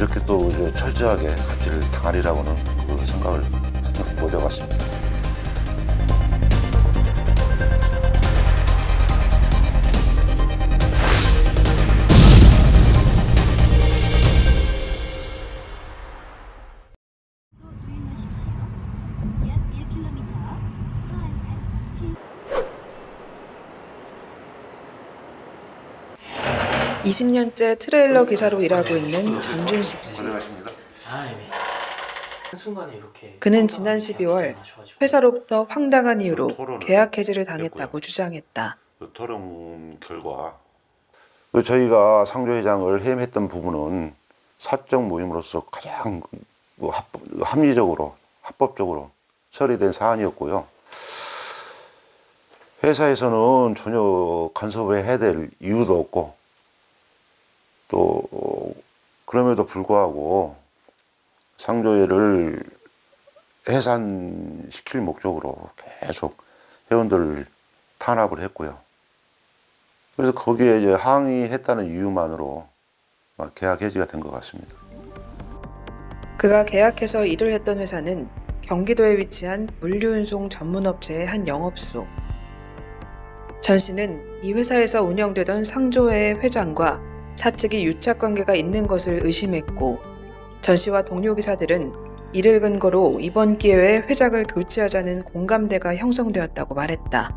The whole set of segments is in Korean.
이렇게 또 철저하게 갑질을 당하리라고는 그 생각을 못 해봤습니다. 20년째 트레일러 기사로 일하고 있는 전준식 씨. 이렇게 그는 지난 12월 회사로부터 황당한 이유로 계약 해지를. 당했다고 주장했다. 그 토론 결과 그 저희가 상조 회장을 해임했던 부분은 사적 모임으로서 가장 그 합법, 합리적으로 합법적으로 처리된 사안이었고요. 회사에서는 전혀 간섭을 해야 될 이유도 없고 또 그럼에도 불구하고 상조회를 해산시킬 목적으로 계속 회원들을 탄압을 했고요. 그래서 거기에 이제 항의했다는 이유만으로 막 계약 해지가 된 것 같습니다. 그가 계약해서 일을 했던 회사는 경기도에 위치한 물류운송 전문업체의 한 영업소. 전 씨는 이 회사에서 운영되던 상조회의 회장과 사측이 유착 관계가 있는 것을 의심했고 전 씨와 동료 기사들은 이를 근거로 이번 기회에 회장을 교체하자는 공감대가 형성되었다고 말했다.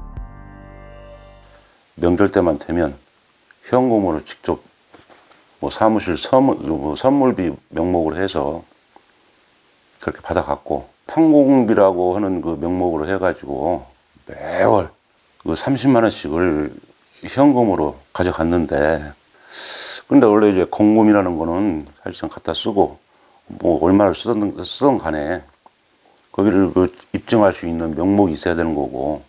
명절 때만 되면 현금으로 직접 뭐 사무실 선물, 뭐 선물비 명목으로 해서 그렇게 받아갔고 판공비라고 하는 그 명목으로 해가지고 매월 그 30만 원씩을 현금으로 가져갔는데 근데 원래 이제 공금이라는 거는 사실상 갖다 쓰고 뭐 얼마를 쓰던, 쓰던 간에 거기를 그 입증할 수 있는 명목이 있어야 되는 거고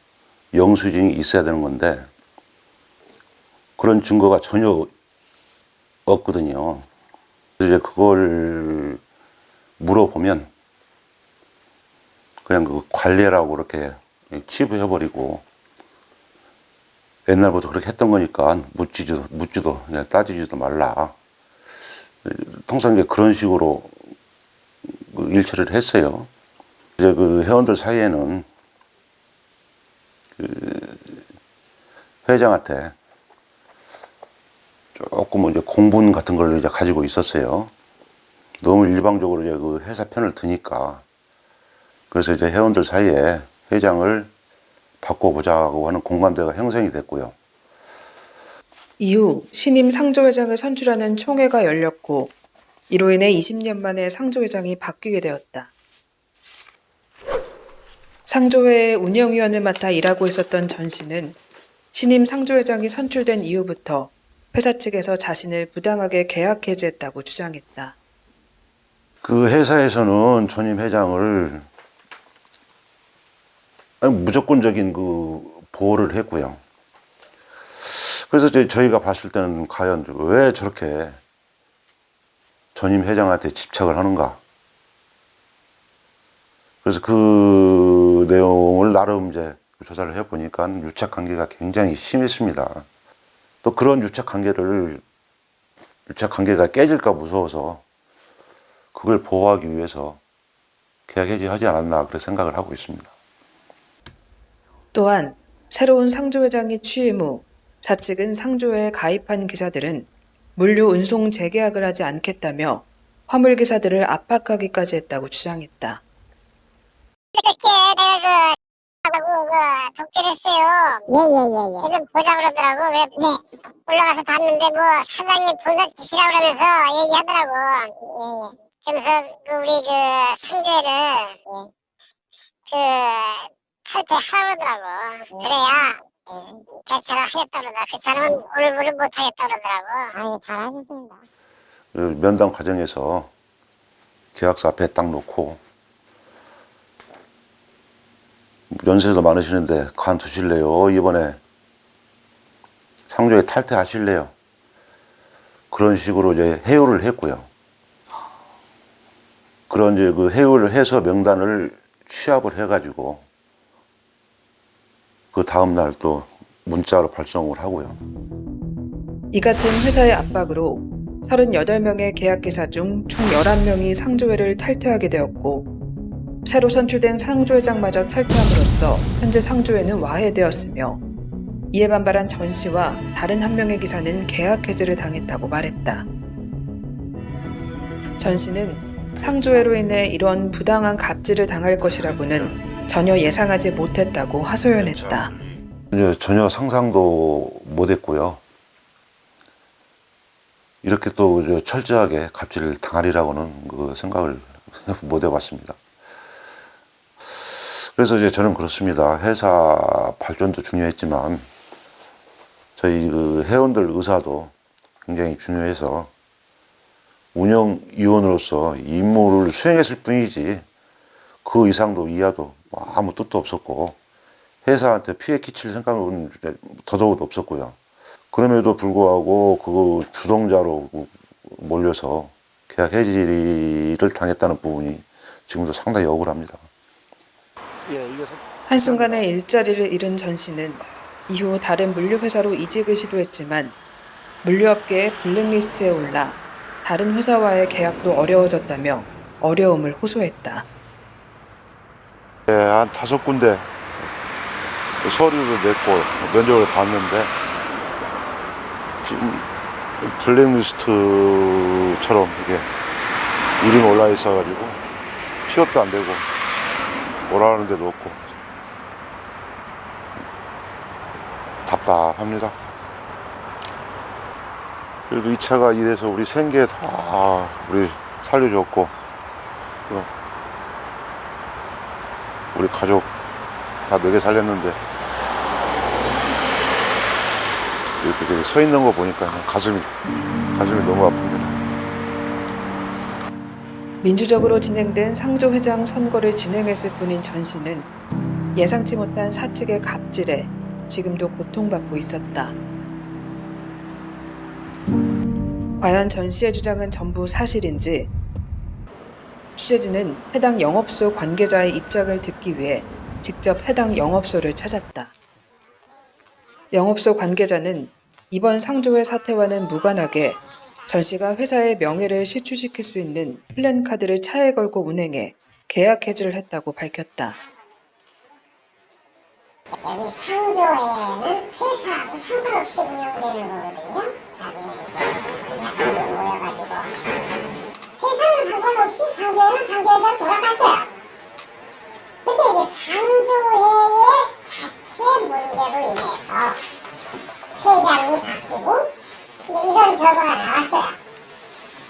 영수증이 있어야 되는 건데 그런 증거가 전혀 없거든요. 이제 그걸 물어보면 그냥 그 관례라고 이렇게 치부해버리고 옛날부터 그렇게 했던 거니까 묻지도 묻지도 따지지도 말라. 통상 이제 그런 식으로 그 일처리를 했어요. 이제 그 회원들 사이에는 그 회장한테 조금 이제 공분 같은 걸 이제 가지고 있었어요. 너무 일방적으로 이제 그 회사 편을 드니까. 그래서 이제 회원들 사이에 회장을 바꿔보자고 하는 공감대가 형성이 됐고요. 이후 신임 상조회장을 선출하는 총회가 열렸고 이로 인해 20년 만에 상조회장이 바뀌게 되었다. 상조회의 운영위원을 맡아 일하고 있었던 전 씨는 신임 상조회장이 선출된 이후부터 회사 측에서 자신을 부당하게 계약 해지했다고 주장했다. 그 회사에서는 전임 회장을 무조건적인 그 보호를 했고요. 그래서 저희가 봤을 때는 과연 왜 저렇게 전임 회장한테 집착을 하는가. 그래서 그 내용을 나름 이제 조사를 해보니까 유착 관계가 굉장히 심했습니다. 또 그런 유착 관계를 유착 관계가 깨질까 무서워서 그걸 보호하기 위해서 계약 해지하지 않았나 그렇게 생각을 하고 있습니다. 또한 새로운 상조회장이 취임 후 자측은 상조회에 가입한 기사들은 물류 운송 재계약을 하지 않겠다며 화물 기사들을 압박하기까지 했다고 주장했다. 그렇게 내가 그 하고 그 독재를 했어요. 예예예예. 지금 보자 그러더라고. 그래 네. 올라가서 봤는데 뭐 사장님 본사 지시라 그러면서 얘기하더라고. 예예. 그러면서 그 우리 그 상대를 그 탈퇴하라 그러더라고. 그래야 대처를 하겠다 그러더라. 그 사람은 올무를 못 하겠다 그러더라고. 아유 잘하셨습니다. 그 면담 과정에서 계약서 앞에 딱 놓고 연세도 많으시는데 관두실래요? 이번에 상조에 탈퇴하실래요? 그런 식으로 이제 해요를 했고요. 그런 이제 그 해요를 해서 명단을 취합을 해가지고 그 다음 날 또 문자로 발송을 하고요. 이 같은 회사의 압박으로 38명의 계약기사 중 총 11명이 상조회를 탈퇴하게 되었고 새로 선출된 상조회장마저 탈퇴함으로써 현재 상조회는 와해되었으며 이에 반발한 전 씨와 다른 한 명의 기사는 계약 해지를 당했다고 말했다. 전 씨는 상조회로 인해 이런 부당한 갑질을 당할 것이라고는 전혀 예상하지 못했다고 하소연했다. 이제 전혀 상상도 못했고요. 이렇게 또 철저하게 갑질을 당하리라고는 그 생각을 못 해봤습니다. 그래서 이제 저는 그렇습니다. 회사 발전도 중요했지만 저희 그 회원들 의사도 굉장히 중요해서 운영위원으로서 임무를 수행했을 뿐이지 그 이상도 이하도 뭐 아무 뜻도 없었고 회사한테 피해 끼칠 생각은 더더욱 없었고요. 그럼에도 불구하고 그 주동자로 몰려서 계약 해지를 당했다는 부분이 지금도 상당히 억울합니다. 한순간에 일자리를 잃은 전 씨는 이후 다른 물류회사로 이직을 시도했지만 물류업계의 블랙리스트에 올라 다른 회사와의 계약도 어려워졌다며 어려움을 호소했다. 네, 한 다섯 군데 서류도 냈고 면접을 봤는데 지금 블랙리스트처럼 이게 이름이 올라 있어가지고 취업도 안 되고 오라는 데도 없고 답답합니다. 그래도 이 차가 이래서 우리 생계 다 우리 살려줬고 또 우리 가족 다 먹여 살렸는데 이렇게 서 있는 거 보니까 가슴이 가슴이 너무 아픕니다. 민주적으로 진행된 상조회장 선거를 진행했을 뿐인 전 씨는 예상치 못한 사측의 갑질에 지금도 고통받고 있었다. 과연 전 씨의 주장은 전부 사실인지 취재진은 해당 영업소 관계자의 입장을 듣기 위해 직접 해당 영업소를 찾았다. 영업소 관계자는 이번 상조회 사태와는 무관하게 전 씨가 회사의 명예를 실추시킬 수 있는 플랜카드를 차에 걸고 운행해 계약 해지를 했다고 밝혔다. 여기 상조회는 회사하고 상관없이 운영되는 거거든요. 자기네 이제 약간이 모여가지고 회사는 상관없이 상조회는 상조회대로 돌아갔어요. 근데 이제 상조회의 자체 문제로 인해서 회장이 바뀌고 이런 결과가 나왔어요.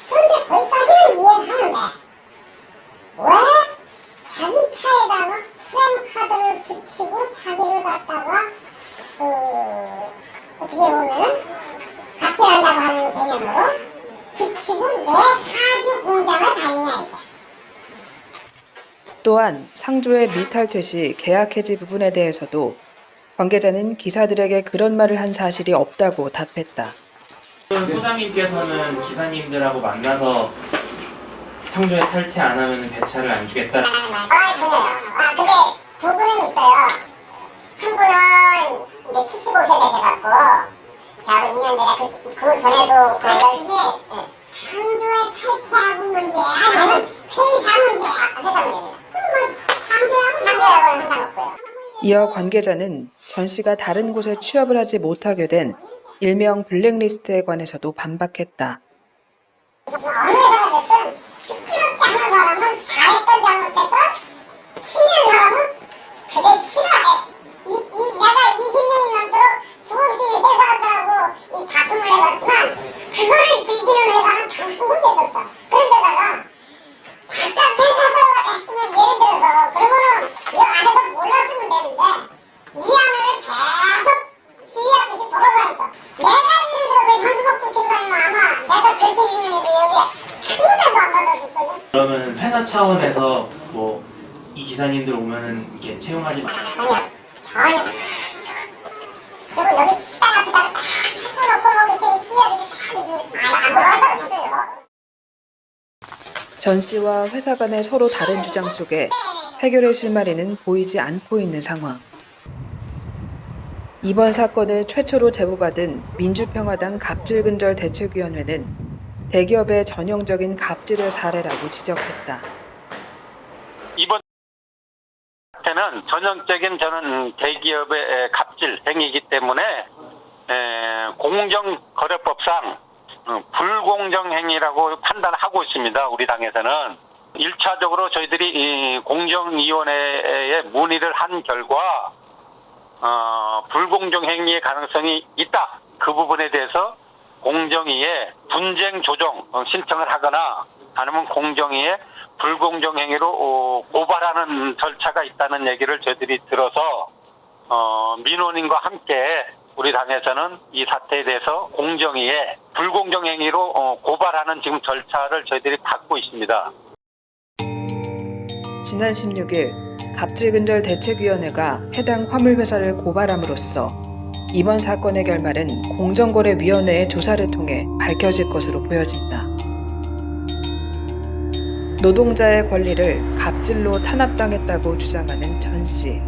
그런데 거기까지는 이해를 하는데 왜 자기 차에다가 프레임 카드를 붙이고 자기를 갖다가 그 어떻게 보면은 갑질한다고 하는 개념으로 붙이고 내하 주. 또한 상조의 미탈퇴 시 계약 해지 부분에 대해서도 관계자는 기사들에게 그런 말을 한 사실이 없다고 답했다. 소장님께서는 기사님들하고 만나서 상조에 탈퇴 안 하면 배차를 안 주겠다. 아 전혀요. 아 근데 두 분은 있어요. 한 분은 이제 75세 되셔갖고 자 우리 2년 전에 그, 그 전에도 그런 게 상조에 탈퇴하고 문제야 아니면 회사 문제야 회사 문제는 그럼 뭐 상조하고 상조하고는 상관없고요. 이어 관계자는 전 씨가 다른 곳에 취업을 하지 못하게 된 일명 블랙리스트에 관해서도 반박했다. 어느 회사가 됐든 시끄럽게 하는 사람은 잘했던 잘못했던 싫은 사람은 그저 싫어해 이, 이 내가 20년이 넘도록 수없이 회사들하고 이 다툼을 해봤지만 그거를 즐기는 회사는 단 한 군데도 없어 그런데다가 바깥 회사에서 했으면 예를 들어서 그러면은 이 안에서 몰랐으면 되는데 이 안을 계속 시위하듯이 돌아다녔어 내가 예를 들어서 현수막 붙이고 다니면 아마 내가 그렇게 지내는 여기 한 군데도 안 받아줬거든 그러면 회사 차원에서 뭐 이 기사님들 오면은 이렇게 채용하지 마. 아니야 전혀 그리고 여기 식당 앞에다가 딱뭐 그렇게 시위하듯이 다 이렇게 안안 받아줬어요 전 씨와 회사 간의 서로 다른 주장 속에 해결의 실마리는 보이지 않고 있는 상황. 이번 사건을 최초로 제보받은 민주평화당 갑질근절 대책위원회는 대기업의 전형적인 갑질의 사례라고 지적했다. 이번 때는 전형적인 저는 대기업의 갑질 행위이기 때문에 에, 공정거래법상 어, 불공정 행위라고 판단하고 있습니다. 우리 당에서는 일차적으로 저희들이 이 공정위원회에 문의를 한 결과 어, 불공정 행위의 가능성이 있다. 그 부분에 대해서 공정위에 분쟁 조정 어, 신청을 하거나 아니면 공정위에 불공정 행위로 어, 고발하는 절차가 있다는 얘기를 저희들이 들어서 어, 민원인과 함께 우리 당에서는 이 사태에 대해서 공정위에 불공정 행위로 어, 고발하는 지금 절차를 저희들이 받고 있습니다. 지난 16일 갑질근절 대책위원회가 해당 화물회사를 고발함으로써 이번 사건의 결말은 공정거래위원회의 조사를 통해 밝혀질 것으로 보여진다. 노동자의 권리를 갑질로 탄압당했다고 주장하는 전 씨.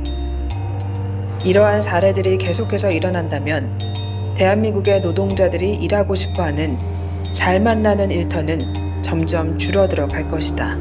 이러한 사례들이 계속해서 일어난다면 대한민국의 노동자들이 일하고 싶어 하는 잘 만나는 일터는 점점 줄어들어 갈 것이다.